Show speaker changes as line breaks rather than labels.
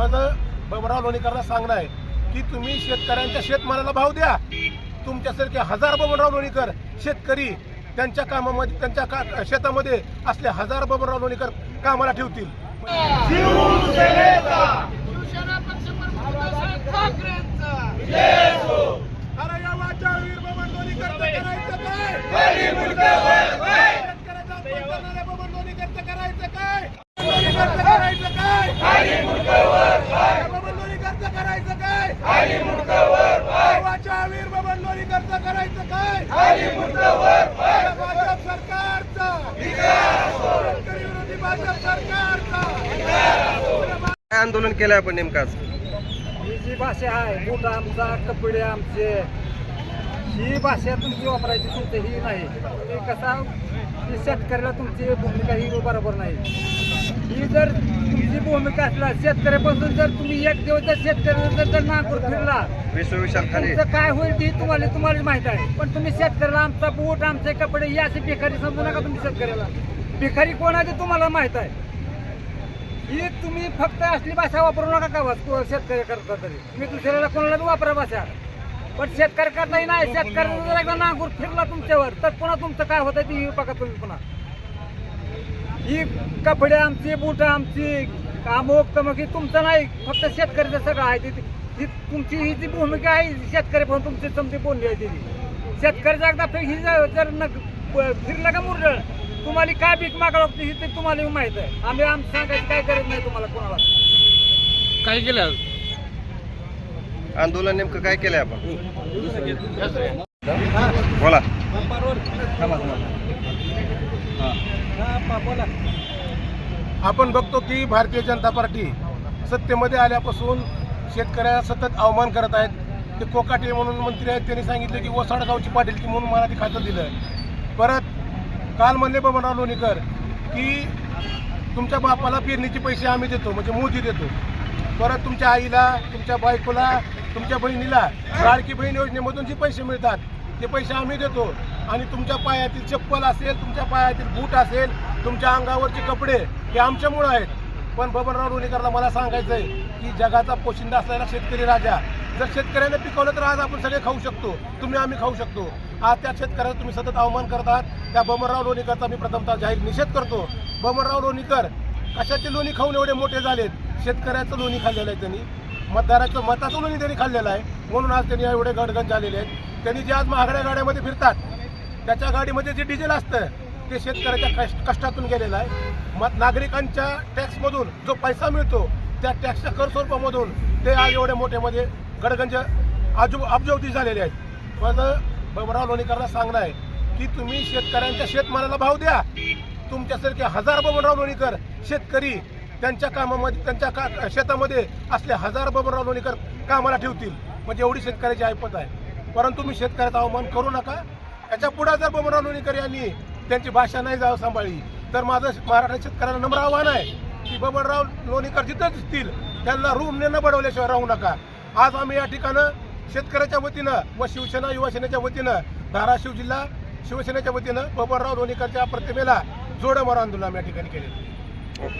माझं बबराव लोणीकरला सांगणं आहे की तुम्ही शेतकऱ्यांच्या शेतमालाला भाव द्या. तुमच्यासारखे हजार बबनराव लोणीकर शेतकरी त्यांच्या कामामध्ये त्यांच्या का शेतामध्ये असले हजार बबनराव लोणीकर कामाला ठेवतील.
शिवसेना पक्षप्रमुख उद्धवसाहेब ठाकरेंचा
अरे या वाचा वीर बबन लोणीकरचं करायचं काय? शेतकऱ्याचा अपमान करणाऱ्या बबन लोणीकरचं करायचं काय? लोणीकरचं करायचं काय? या बबन लोणीकरचं करायचं काय? या वाचा वीर करायचं काय? भाजप सरकारचा. शेतकरी विरोधी भाजप सरकारचा.
काय आंदोलन केलंय आपण नेमकं आज?
ही जी भाषा आहे बूट आमचा कपडे आमचे. ही भाषा तुमची वापरायची तुमची ही नाही. तुम्ही कसा ही शेतकऱ्याला तुमची भूमिका ही बरोबर नाही. ही जर तुमची भूमिका असला शेतकऱ्यापासून जर तुम्ही एक दिवस जर शेतकऱ्याला जर नागपूर फिरला
विश्व विशाल खाली.
तुमचं काय होईल ते तुम्हाला तुम्हाला माहीत आहे. पण तुम्ही शेतकऱ्याला आमचा बूट आमचे कपडे ही अशी भिकारी समजू नका तुम्ही शेतकऱ्याला. भिकारी कोण आहे ते तुम्हाला माहीत आहे? ही तुम्ही फक्त असली भाषा वापरू नका का शेतकरी करता तरी. तुम्ही दुसऱ्याला कोणाला बी वापरा भाषा. पण शेतकरी करताही नाही. शेतकऱ्याचा जर एकदा नांगूर फिरला तुमच्यावर तर पुन्हा तुमचं काय होतं ती बघा तुम्ही पुन्हा. ही कपडे आमची बुट आमची अमुक तमुक ही तुमचं नाही फक्त शेतकऱ्याचं सगळं आहे ती ही तुमची ही जी भूमिका आहे शेतकरी पण तुमची समजी बोलली आहे ती शेतकऱ्याचा एकदा फे- ही जर जर न फिरलं का मुरडळ तुम्हाला काय भीक मागावं लागते हे ते तुम्हाला माहीत आहे. आम्ही आम सांगायची काय गरज नाही तुम्हाला कोणाला.
काय केलं
आंदोलन नेमकं काय केलंय आपण? बोला.
आपण बघतो की भारतीय जनता पार्टी सत्तेमध्ये आल्यापासून शेतकऱ्याला सतत अवमान करत आहेत. ते कोकाटे म्हणून मंत्री आहेत त्यांनी सांगितलं की ओसाडगावची पाटील की म्हणून मला ते खातं दिलं. परत काल म्हणले बाबा लोणीकर की तुमच्या बापाला पेरणीचे पैसे आम्ही देतो म्हणजे मोदी देतो. परत तुमच्या आईला तुमच्या बायकोला तुमच्या बहिणीला लाडकी बहीण योजनेमधून जे पैसे मिळतात ते पैसे आम्ही देतो. आणि तुमच्या पायातील चप्पल असेल तुमच्या पायातील बूट असेल तुमच्या अंगावरचे कपडे हे आमच्यामुळं आहेत. पण बबनराव लोणीकरला मला सांगायचं आहे की जगाचा पोशिंदा असलेला शेतकरी राजा जर शेतकऱ्याने पिकवलं तर आज आपण सगळे खाऊ शकतो. तुम्ही आम्ही खाऊ शकतो. आज त्या शेतकऱ्याचा तुम्ही सतत अवमान करत आहात. त्या बबनराव लोणीकरचा मी प्रथमतः जाहीर निषेध करतो. बबनराव लोणीकर कशाचे लोणी खाऊन एवढे मोठे झालेत? शेतकऱ्याचं लोणी खाल्लेलं आहे त्यांनी. मतदाराचं मताचं लोणी त्यांनी खाल्लेलं आहे. म्हणून आज त्यांनी एवढे गडगंज झालेले आहेत. त्यांनी जे आज महागड्या गाड्यामध्ये फिरतात त्याच्या गाडीमध्ये जे डिझेल असतं ते शेतकऱ्याच्या कष्टातून गेलेलं आहे. मग नागरिकांच्या टॅक्समधून जो पैसा मिळतो त्या टॅक्सच्या कर स्वरूपामधून ते आज एवढे मोठ्यामध्ये गडगंज आजू अब्जवती झालेले आहेत. माझं बबराव लोणीकरला सांगणं आहे की तुम्ही शेतकऱ्यांच्या शेतमालाला भाव द्या. तुमच्यासारखे हजार बबनराव लोणीकर शेतकरी त्यांच्या कामामध्ये त्यांच्या का शेतामध्ये असले हजार बबनराव लोणीकर कामाला ठेवतील. म्हणजे एवढी शेतकऱ्याची ऐपत आहे. परंतु मी शेतकऱ्याचा अवमान करू नका. याच्यापुढे जर बबनराव लोणीकर यांनी त्यांची भाषा नाही जावं सांभाळली. तर माझं मराठा शेतकऱ्यांना नम्र आव्हान आहे की बबनराव लोणीकर जिथं दिसतील त्यांना रूम न बडवल्याशिवाय राहू नका. आज आम्ही या ठिकाणं शेतकऱ्याच्या वतीनं व शिवसेना युवा सेनेच्या वतीनं धाराशिव जिल्हा शिवसेनेच्या वतीनं बबनराव लोणीकरच्या प्रतिमेला जोडं मार आंदोलन आम्ही या ठिकाणी केले
ओके